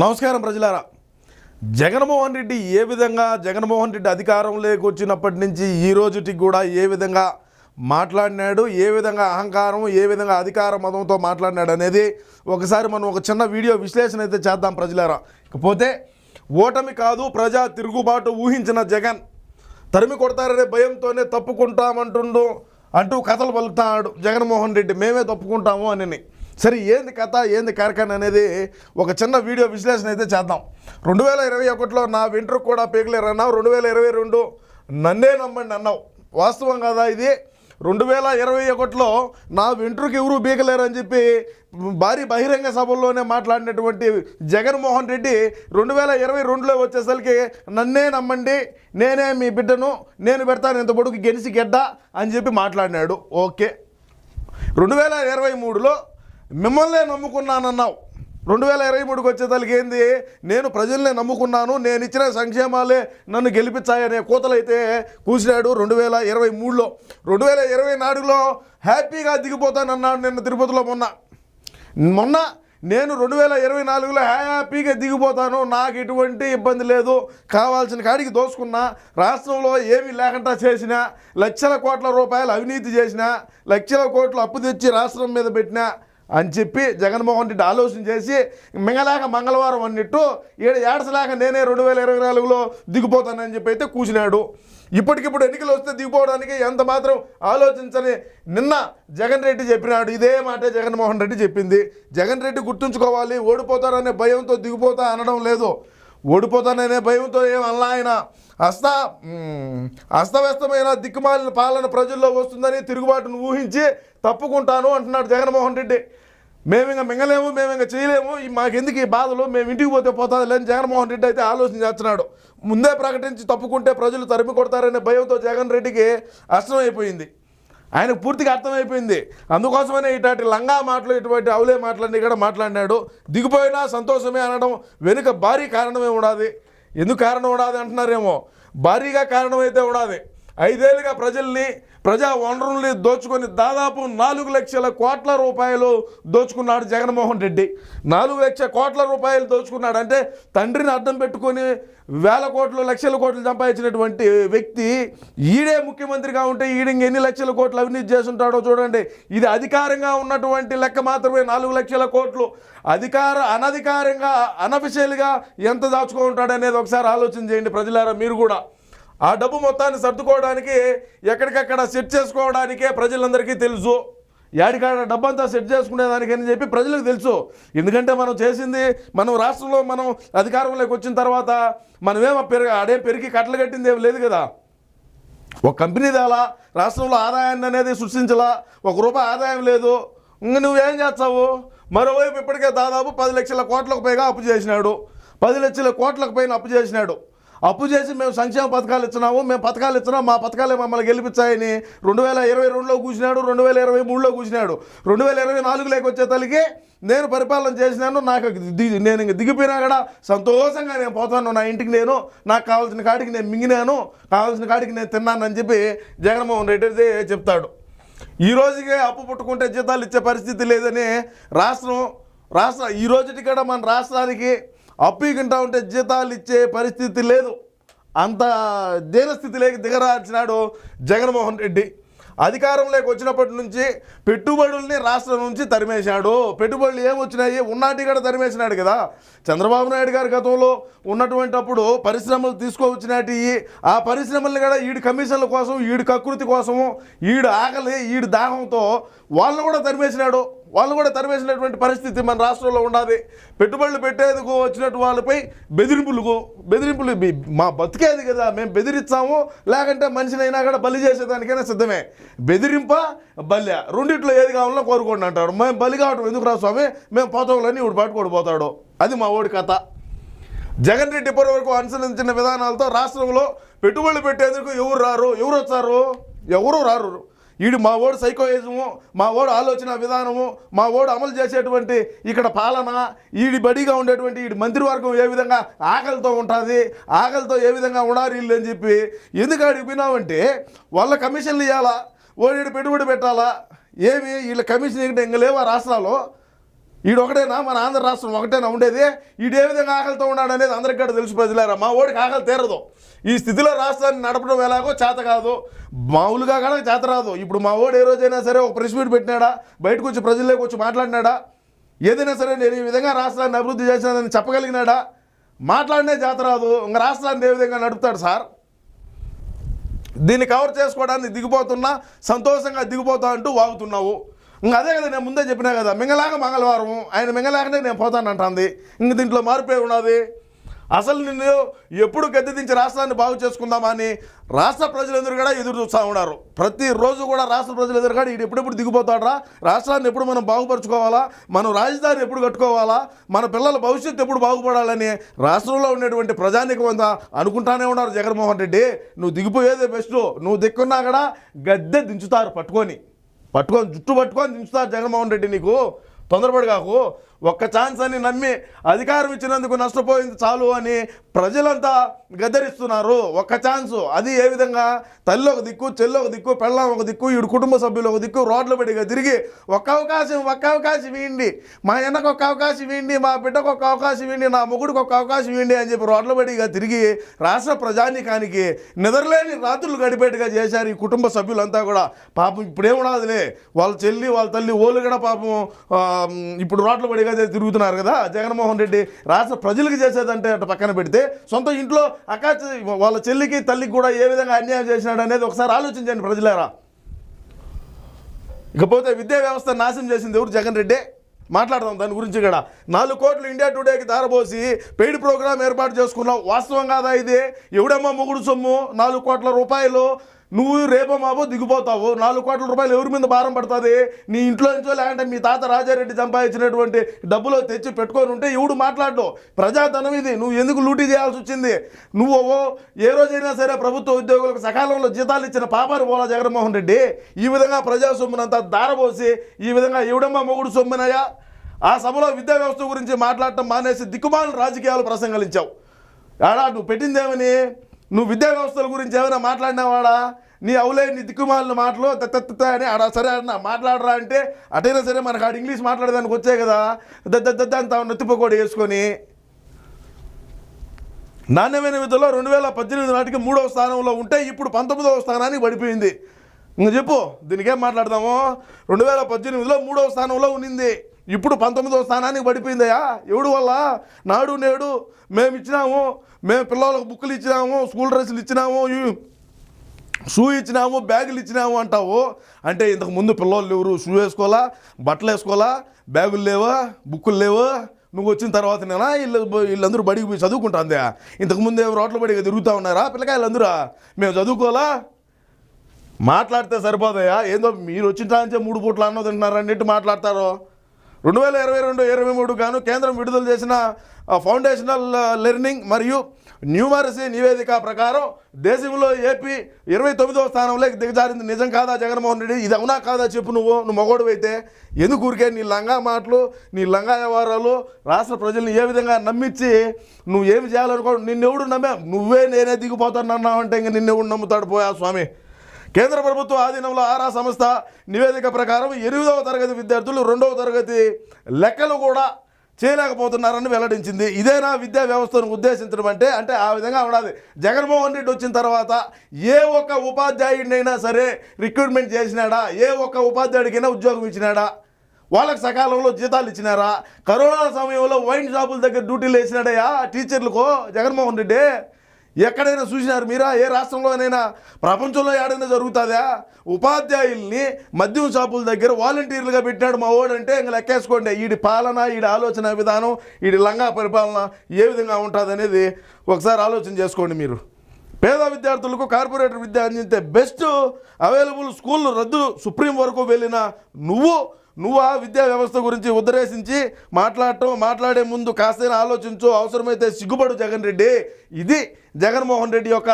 నమస్కారం ప్రజలారా. జగన్మోహన్ రెడ్డి ఏ విధంగా జగన్మోహన్ రెడ్డి అధికారంలోకి వచ్చినప్పటి నుంచి ఈ రోజుకి కూడా ఏ విధంగా మాట్లాడినాడు ఏ విధంగా అహంకారం ఏ విధంగా అధికార మతంతో మాట్లాడినాడు అనేది ఒకసారి మనం ఒక చిన్న వీడియో విశ్లేషణ అయితే చేద్దాం ప్రజలారా. ఇకపోతే ఓటమి కాదు ప్రజా తిరుగుబాటు ఊహించిన జగన్. తరిమి కొడతారనే భయంతోనే తప్పుకుంటామంటుండు అంటూ కథలు పలుకుతాడు జగన్మోహన్ రెడ్డి. మేమే తప్పుకుంటాము అని సరే ఏంది కథ ఏంది కార్ఖాన అనేది ఒక చిన్న వీడియో విశ్లేషణ అయితే చేద్దాం. రెండు వేల ఇరవై ఒకటిలో నా వింటర్ కూడా పీకలేరన్నావు రెండు వేల ఇరవై రెండు నన్నే నమ్మండి అన్నావు. వాస్తవం కదా ఇది? రెండు వేల ఇరవై ఒకటిలో నా వెంట్రుకు ఎవరు బీకలేరు అని చెప్పి భారీ బహిరంగ సభల్లోనే మాట్లాడినటువంటి జగన్మోహన్ రెడ్డి రెండు వేల ఇరవై రెండులో వచ్చేసరికి నన్నే నమ్మండి నేనే మీ బిడ్డను నేను పెడతాను ఇంత పొడుగు గెలిచి గెడ్డ అని చెప్పి మాట్లాడినాడు. ఓకే. రెండు వేల ఇరవై మూడులో మిమ్మల్నే నమ్ముకున్నానన్నావు. రెండు వేల ఇరవై మూడుకి వచ్చేసరికి ఏంది? నేను ప్రజల్నే నమ్ముకున్నాను నేను ఇచ్చిన సంక్షేమాలే నన్ను గెలిపించాయనే కోతలైతే కూసినాడు రెండు వేల ఇరవై మూడులో. రెండు వేల ఇరవై నాలుగులో హ్యాపీగా దిగిపోతానన్నాడు నిన్న తిరుపతిలో మొన్న. మొన్న నేను రెండు వేల ఇరవై నాలుగులో హ్యాపీగా దిగిపోతాను నాకు ఎటువంటి ఇబ్బంది లేదు. కావాల్సిన కాడికి దోసుకున్నా రాష్ట్రంలో ఏమీ లేకుండా చేసిన లక్షల కోట్ల రూపాయలు అవినీతి చేసిన లక్షల కోట్లు అప్పు తెచ్చి రాష్ట్రం మీద పెట్టిన అని చెప్పి జగన్మోహన్ రెడ్డి ఆలోచన చేసి మింగలేక మంగళవారం అన్నట్టు ఏడు ఏడసలేక నేనే రెండు వేల ఇరవై నాలుగులో దిగిపోతానని చెప్పి అయితే కూసినాడు. ఇప్పటికిప్పుడు ఎన్నికలు వస్తే దిగిపోవడానికి ఎంత మాత్రం ఆలోచించని నిన్న జగన్ రెడ్డి చెప్పినాడు. ఇదే మాట జగన్మోహన్ రెడ్డి చెప్పింది. జగన్ రెడ్డి గుర్తుంచుకోవాలి. ఓడిపోతారనే భయంతో దిగిపోతా అనడం లేదు. ఓడిపోతాననే భయంతో ఏమన్నా ఆయన. అస్త అస్తవ్యస్తమైన దిక్కుమాలిన పాలన ప్రజల్లో వస్తుందని తిరుగుబాటును ఊహించి తప్పుకుంటాను అంటున్నాడు జగన్మోహన్ రెడ్డి. మేము ఇంకా మింగలేము మేము ఇంకా చేయలేము. మాకు మాకెందుకు ఈ బాధలు? మేము ఇంటికి పోతే పోతుంది లేని జగన్మోహన్ రెడ్డి అయితే ఆలోచన చేస్తున్నాడు. ముందే ప్రకటించి తప్పుకుంటే ప్రజలు తరిమి కొడతారనే భయంతో జగన్ రెడ్డికి అర్థమైపోయింది ఆయనకు పూర్తిగా అర్థమైపోయింది. అందుకోసమనే ఇటువంటి లంగా మాటలు ఇటువంటి అవులే మాటలన్నీ కూడా మాట్లాడినాడు. దిగిపోయినా సంతోషమే అనడం వెనుక భారీ కారణమే ఉండాలి ఎందుకు కారణం ఉండాలి అంటున్నారేమో? భారీగా కారణం అయితే ఉండాలి ఐదేళ్ళుగా ప్రజల్ని ప్రజా వనరుల్ని దోచుకొని దాదాపు నాలుగు లక్షల కోట్ల రూపాయలు దోచుకున్నాడు జగన్మోహన్ రెడ్డి. నాలుగు లక్షల కోట్ల రూపాయలు దోచుకున్నాడు అంటే తండ్రిని అడ్డం పెట్టుకొని వేల కోట్లు లక్షల కోట్లు సంపాదించినటువంటి వ్యక్తి ఈడే ముఖ్యమంత్రిగా ఉంటే ఈడ ఎన్ని లక్షల కోట్లు అవినీతి చేస్తుంటాడో చూడండి. ఇది అధికారంగా ఉన్నటువంటి లెక్క మాత్రమే నాలుగు లక్షల కోట్లు. అధికార అనధికారంగా అనఫిషియల్గా ఎంత దాచుకో ఉంటాడనేది ఒకసారి ఆలోచన చేయండి ప్రజలారా మీరు కూడా. ఆ డబ్బు మొత్తాన్ని సర్దుకోవడానికి ఎక్కడికక్కడ సెట్ చేసుకోవడానికే ప్రజలందరికీ తెలుసు. యాడికాడ డబ్బంతా సెట్ చేసుకునేదానికని చెప్పి ప్రజలకు తెలుసు. ఎందుకంటే మనం చేసింది మనం రాష్ట్రంలో మనం అధికారంలోకి వచ్చిన తర్వాత మనమేమో పెరిగి అడే పెరిగి కట్టలు కట్టింది లేదు కదా. ఒక కంపెనీ దాలా రాష్ట్రంలో ఆదాయాన్ని అనేది సృష్టించలా ఒక రూపాయి ఆదాయం లేదు. ఇంక నువ్వేం చేస్తావు? మరోవైపు ఇప్పటికే దాదాపు పది లక్షల కోట్లకు పైగా అప్పు చేసినాడు. పది లక్షల కోట్లకు పైన అప్పు చేసినాడు. అప్పు చేసి మేము సంక్షేమ పథకాలు ఇచ్చినాము మేము పథకాలు ఇచ్చినాం మా పథకాలే మమ్మల్ని గెలిపించాయని రెండు వేల ఇరవై రెండులో కూర్చున్నాడు రెండు వేల ఇరవై మూడులో కూర్చున్నాడు రెండు వేల ఇరవై నాలుగులోకి వచ్చే తల్లికి నేను పరిపాలన చేసినాను నాకు ది- నేను ఇంక దిగిపోయినా కూడా సంతోషంగా నేను పోతాను. నా ఇంటికి నేను నాకు కావాల్సిన కాడికి నేను మింగినాను కావాల్సిన కాడికి నేను తిన్నానని చెప్పి జగన్మోహన్ రెడ్డి చెప్తాడు. ఈ రోజుకే అప్పు పుట్టుకుంటే జీతాలు ఇచ్చే పరిస్థితి లేదని రాష్ట్రం రాష్ట్ర ఈ రోజుకి కూడా మన రాష్ట్రానికి అప్పు ఇకుంటా ఉంటే జీతాలు ఇచ్చే పరిస్థితి లేదు. అంత దీనస్థితిలోకి దిగరాల్చినాడు జగన్మోహన్ రెడ్డి. అధికారంలోకి వచ్చినప్పటి నుంచి పెట్టుబడుల్ని రాష్ట్రం నుంచి తరిమేశాడు. పెట్టుబడులు ఏమొచ్చినాయి? ఉన్నాటి కూడా తరిమేసినాడు కదా. చంద్రబాబు నాయుడు గారి గతంలో ఉన్నటువంటి అప్పుడు పరిశ్రమలు తీసుకొచ్చినట్టు ఆ పరిశ్రమల్ని కూడా ఈడు కమిషన్ల కోసం ఈడు కకృతి కోసము ఈడు ఆకలి ఈడు దాహంతో వాళ్ళని కూడా తరిమేసినాడు. వాళ్ళు కూడా తరివేసినటువంటి పరిస్థితి మన రాష్ట్రంలో ఉండాలి. పెట్టుబడులు పెట్టేందుకు వచ్చినట్టు వాళ్ళపై బెదిరింపులు బెదిరింపులు మా బతికేది కదా మేము బెదిరిస్తాము లేకంటే మనిషినైనా కూడా బలి చేసేదానికైనా సిద్ధమే. బెదిరింప బల్య రెండిట్లో ఏది కావాలో కోరుకోండి అంటాడు మేము బలి కావటం ఎందుకు రా స్వామి? మేము పోతాంలని ఇప్పుడు పట్టుకోడిపోతాడు అది మా ఓడి కథ. జగన్ రెడ్డి ఇప్పటి వరకు అనుసరించిన విధానాలతో రాష్ట్రంలో పెట్టుబడులు పెట్టేందుకు ఎవరు రారు? ఎవరు వచ్చారు? ఎవరు రారు? వీడు మా ఓడు సైకోయిజము మా ఓడు ఆలోచన విధానము మా ఓడు అమలు చేసేటువంటి ఇక్కడ పాలన ఈడి బడిగా ఉండేటువంటి వీడి మంత్రివర్గం ఏ విధంగా ఆకలితో ఉంటుంది ఆకలితో ఏ విధంగా ఉండాలి వీళ్ళు అని చెప్పి ఎందుకు అడిగి వాళ్ళ కమిషన్లు ఇవ్వాలా ఓడి పెట్టుబడి పెట్టాలా ఏమి వీళ్ళ కమిషన్ ఇంకా ఇంకా లేవా రాష్ట్రాల్లో? ఈడు ఒకటేనా మన ఆంధ్ర రాష్ట్రం ఒకటేనా ఉండేది? ఈడు ఏ విధంగా ఆకలితో ఉన్నాడు అనేది అందరికీ కూడా తెలుసు ప్రజలారా. మా ఓడికి ఆకలి తీరదు. ఈ స్థితిలో రాష్ట్రాన్ని నడపడం ఎలాగో చేత కాదు. మామూలుగా కనుక చేత రాదు. ఇప్పుడు మా ఓడు ఏ రోజైనా సరే ఒక ప్రెస్ మీట్ పెట్టినాడా? బయటకు వచ్చి ప్రజల్లోకి వచ్చి మాట్లాడినాడా? ఏదైనా సరే నేను ఈ విధంగా రాష్ట్రాన్ని అభివృద్ధి చేసినానని చెప్పగలిగినాడా? మాట్లాడినే చేత రాదు. ఇంకా రాష్ట్రాన్ని ఏ విధంగా నడుపుతాడు సార్? దీన్ని కవర్ చేసుకోవడానికి దిగిపోతున్నా సంతోషంగా దిగిపోతా అంటూ వాగుతున్నావు. ఇంకా అదే కదా నేను ముందే చెప్పినా కదా మింగలాగ మంగళవారం ఆయన మింగలాగనే నేను పోతానంటుంది ఇంక దీంట్లో మార్పే ఉన్నది? అసలు నిన్ను ఎప్పుడు గద్దె దించి రాష్ట్రాన్ని బాగు చేసుకుందామా అని రాష్ట్ర ప్రజలందరూ కూడా ఎదురు చూస్తూ ఉన్నారు. ప్రతిరోజు కూడా రాష్ట్ర ప్రజలు ఎదురు కూడా ఈడు ఎప్పుడెప్పుడు దిగిపోతాడరా? రాష్ట్రాన్ని ఎప్పుడు మనం బాగుపరుచుకోవాలా? మనం రాజధాని ఎప్పుడు కట్టుకోవాలా? మన పిల్లల భవిష్యత్తు ఎప్పుడు బాగుపడాలని రాష్ట్రంలో ఉండేటువంటి ప్రజానికం అనుకుంటానే ఉన్నారు జగన్మోహన్ రెడ్డి. నువ్వు దిగిపోయేదే బెస్ట్. నువ్వు దిక్కున్నా కూడా గద్దె దించుతారు పట్టుకొని. పట్టుకొని జుట్టు పట్టుకొని దించుతారు జగన్మోహన్ రెడ్డి నీకు. తొందరపడి కాకు. ఒక్క ఛాన్స్ అని నమ్మి అధికారం ఇచ్చినందుకు నష్టపోయింది చాలు అని ప్రజలంతా గద్దరిస్తున్నారు. ఒక్క ఛాన్సు. అది ఏ విధంగా? తల్లి ఒక దిక్కు చెల్లి ఒక దిక్కు పెళ్ళం ఒక దిక్కు ఈడు కుటుంబ సభ్యులు ఒక దిక్కు రోడ్ల పడిగా తిరిగి ఒక్క అవకాశం ఒక్క అవకాశం ఇవ్వండి. మా అన్నకు ఒక అవకాశం ఇవ్వండి మా బిడ్డకు ఒక అవకాశం ఇవ్వండి నా మొగుడికి ఒక అవకాశం ఇవ్వండి అని చెప్పి రోడ్ల పడిగా తిరిగి రాష్ట్ర ప్రజానీకానికి నిద్రలేని రాత్రులు గడిపేట్టుగా చేశారు ఈ కుటుంబ సభ్యులంతా కూడా. పాపం ఇప్పుడేమున్నదిలే వాళ్ళ చెల్లి వాళ్ళ తల్లి ఓళ్ళు కూడా పాపం ఇప్పుడు రోడ్ల పడిగా తిరుగుతున్నారు కదా జగన్మోహన్ రెడ్డి రాష్ట్ర ప్రజలకు చేసేదంటే అటు పక్కన పెడితే సొంత ఇంట్లో అకాచ వాళ్ళ చెల్లికి తల్లికి కూడా ఏ విధంగా అన్యాయం చేసినాడు అనేది ఒకసారి ఆలోచించండి ప్రజలారా. ఇకపోతే విద్యా వ్యవస్థ నాశనం చేసింది ఎవరు? జగన్ రెడ్డి. మాట్లాడదాం దాని గురించి కూడా నాలుగు కోట్లు ఇండియా టుడేకి దారబోసి పెయిడ్ ప్రోగ్రామ్ ఏర్పాటు చేసుకున్నాం వాస్తవం కాదా ఇది? ఎవడమ్మా మొగుడు సొమ్ము? నాలుగు కోట్ల రూపాయలు నువ్వు రేపో మాపో దిగిపోతావు నాలుగు కోట్ల రూపాయలు ఎవరి మీద భారం పడుతుంది? నీ ఇంట్లో నుంచో లేదంటే మీ తాత రాజారెడ్డి సంపాదించినటువంటి డబ్బులు తెచ్చి పెట్టుకొని ఉంటే ఎవడు మాట్లాడు ప్రజాధనం ఇది. నువ్వు ఎందుకు లూటీ చేయాల్సి వచ్చింది? నువ్వు ఓ ఏ రోజైనా సరే ప్రభుత్వ ఉద్యోగులకు సకాలంలో జీతాలు ఇచ్చిన పాపారు పోలా జగన్మోహన్ రెడ్డి ఈ విధంగా ప్రజా సొమ్మునంతా దారబోసి ఈ విధంగా ఎవడమ్మా మొగుడు సొమ్మునయా ఆ సభలో విద్యా వ్యవస్థ గురించి మాట్లాడటం మానేసి దిక్కుమాలను రాజకీయాలు ప్రసంగలించావు. ఆడా నువ్వు పెట్టిందేమని? నువ్వు విద్యా వ్యవస్థల గురించి ఏమైనా మాట్లాడినావాడా? నీ అవులే నీ దిక్కుమాలిన మాటలు దత్త అని ఆడ సరే అన్న మాట్లాడరా అంటే అటైనా సరే మనకు ఆడ ఇంగ్లీష్ మాట్లాడేదానికి వచ్చాయి కదా. దద్ద దద్ద అంత నెత్తిపోకోడి వేసుకొని నాణ్యమైన విధంలో రెండు వేల పద్దెనిమిది నాటికి మూడవ స్థానంలో ఉంటే ఇప్పుడు పంతొమ్మిదవ స్థానానికి పడిపోయింది. ఇంకా చెప్పు దీనికి ఏం మాట్లాడదాము? రెండు వేల పద్దెనిమిదిలో మూడవ స్థానంలో ఉన్నింది. ఇప్పుడు పంతొమ్మిదవ స్థానానికి పడిపోయిందయ్యా. ఎవడు వల్ల నాడు నేడు మేము ఇచ్చినాము మేము పిల్లలకు బుక్కులు ఇచ్చినాము స్కూల్ డ్రెస్సులు ఇచ్చినాము షూ ఇచ్చినాము బ్యాగులు ఇచ్చినాము అంటావు. అంటే ఇంతకు ముందు పిల్లలు ఎవరు? షూ వేసుకోవాలా? బట్టలు వేసుకోవాలా? బ్యాగులు లేవా? బుక్కులు లేవా? నువ్వు వచ్చిన తర్వాత నేనా? వీళ్ళు వీళ్ళందరూ బడికి పోయి చదువుకుంటాందా. ఇంతకు ముందు ఏమో రోడ్ల బడిగా తిరుగుతూ ఉన్నారా? పిల్లకాయలందరూ? మేము చదువుకోవాలా? మాట్లాడితే సరిపోదయా ఏందో మీరు వచ్చిన నుంచి మూడు పూట్లు అన్నది తింటున్నారు అన్నట్టు మాట్లాడతారు. రెండు వేల ఇరవై రెండు ఇరవై మూడు గాను కేంద్రం విడుదల చేసిన ఫౌండేషనల్ లెర్నింగ్ మరియు న్యూమరసీ నివేదిక ప్రకారం దేశంలో ఏపీ ఇరవై తొమ్మిదవ స్థానంలోకి దిగజారింది. నిజం కాదా జగన్మోహన్ రెడ్డి? ఇది అవునా కాదా చెప్పు నువ్వు. నువ్వు మగోడు అయితే. ఎందుకు ఊరికే నీ లంగా మాటలు నీ లంగా వ్యవహారాలు రాష్ట్ర ప్రజల్ని ఏ విధంగా నమ్మించి నువ్వు ఏమి చేయాలనుకో నిన్నెవడు నమ్మా నువ్వే నేనే దిగిపోతాను అన్నావంటే ఇంక నిన్నెవడు నమ్ముతాడు పోయా స్వామి? కేంద్ర ప్రభుత్వ ఆధీనంలో ఆరా సంస్థ నివేదిక ప్రకారం ఎనిమిదవ తరగతి విద్యార్థులు రెండవ తరగతి లెక్కలు కూడా చేయలేకపోతున్నారని వెల్లడించింది. ఇదేనా విద్యా వ్యవస్థను ఉద్దేశించడం అంటే? అంటే ఆ విధంగా ఉండాలి. జగన్మోహన్ రెడ్డి వచ్చిన తర్వాత ఏ ఒక్క ఉపాధ్యాయుడినైనా సరే రిక్రూట్మెంట్ చేసినాడా? ఏ ఒక్క ఉపాధ్యాయుడికైనా ఉద్యోగం ఇచ్చినాడా? వాళ్ళకి సకాలంలో జీతాలు ఇచ్చినారా? కరోనా సమయంలో వైన్ షాపుల దగ్గర డ్యూటీలు వేసినాడయా టీచర్లకు జగన్మోహన్ రెడ్డి? ఎక్కడైనా చూసినారు మీరా? ఏ రాష్ట్రంలోనైనా? ప్రపంచంలో ఏడైనా జరుగుతుందా? ఉపాధ్యాయుల్ని మద్యం షాపుల దగ్గర వాలంటీర్లుగా పెట్టినాడు మా ఓడంటే ఇంకా లెక్కేసుకోండి. ఈడి పాలన ఈడి ఆలోచన విధానం ఈడి లంగా పరిపాలన ఏ విధంగా ఉంటుంది అనేది ఒకసారి ఆలోచన చేసుకోండి మీరు. పేద విద్యార్థులకు కార్పొరేటర్ విద్య అందించే బెస్ట్ అవైలబుల్ స్కూల్ రద్దు సుప్రీం వరకు వెళ్ళిన నువ్వు నువ్వు ఆ విద్యా వ్యవస్థ గురించి ఉద్ధరేసించి మాట్లాడటం మాట్లాడే ముందు కాస్తైనా ఆలోచించు అవసరమైతే సిగ్గుపడు జగన్ రెడ్డి. ఇది జగన్మోహన్ రెడ్డి యొక్క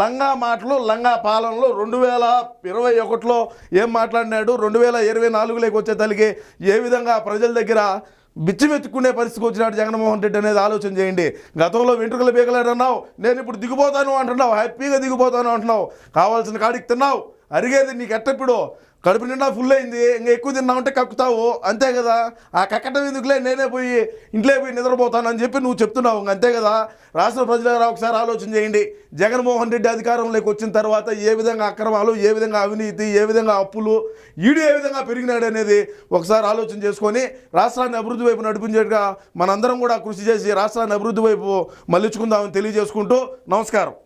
లంగా మాటలు లంగా పాలనలో రెండు వేల ఇరవై ఒకటిలో ఏం మాట్లాడినాడు? రెండు వేల ఇరవై నాలుగులోకి వచ్చే తల్లికి ఏ విధంగా ప్రజల దగ్గర బిచ్చిమెత్తుకునే పరిస్థితికి వచ్చినాడు జగన్మోహన్ రెడ్డి అనేది ఆలోచన చేయండి. గతంలో వెంట్రుకలు బీగలేడు అన్నావు నేను ఇప్పుడు దిగిపోతాను అంటున్నావు హ్యాపీగా దిగిపోతాను అంటున్నావు. కావాల్సిన కాడికి తిన్నావు. అరిగేది నీకు ఎట్టప్పుడు కడుపు నిండా ఫుల్ అయింది ఇంకా ఎక్కువ తిన్నామంటే కక్కుతావు. అంతే కదా? ఆ కక్కటం ఎందుకులే? నేనే పోయి ఇంట్లో పోయి నిద్రపోతానని చెప్పి నువ్వు చెప్తున్నావు ఇంక అంతే కదా? రాష్ట్ర ప్రజల ఒకసారి ఆలోచన చేయండి. జగన్మోహన్ రెడ్డి అధికారంలోకి వచ్చిన తర్వాత ఏ విధంగా అక్రమాలు ఏ విధంగా అవినీతి ఏ విధంగా అప్పులు ఈడు ఏ విధంగా పెరిగినాడు అనేది ఒకసారి ఆలోచన చేసుకొని రాష్ట్రాన్ని అభివృద్ధి వైపు నడిపించేట్టుగా మనందరం కూడా కృషి చేసి రాష్ట్రాన్ని అభివృద్ధి వైపు మళ్ళించుకుందామని తెలియజేసుకుంటూ నమస్కారం.